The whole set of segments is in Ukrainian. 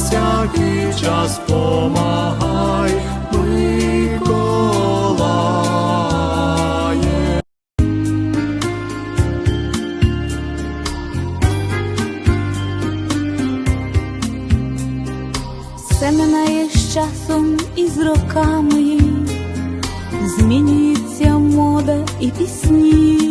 всякий час помагай, Миколає. Все минає з часом і з роками, змінюється мода і пісні,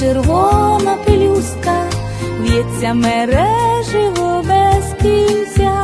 червона пелюстка, в'ється мереживо без кінця,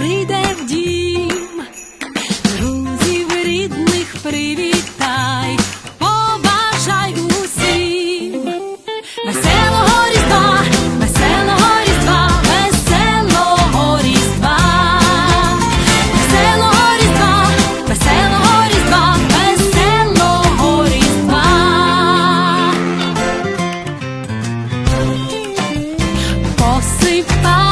прийде в дім. Друзів рідних привітай, побажай усім. Веселого різдва, веселого різдва, веселого різдва, веселого різдва, веселого різдва, веселого різдва. Посипай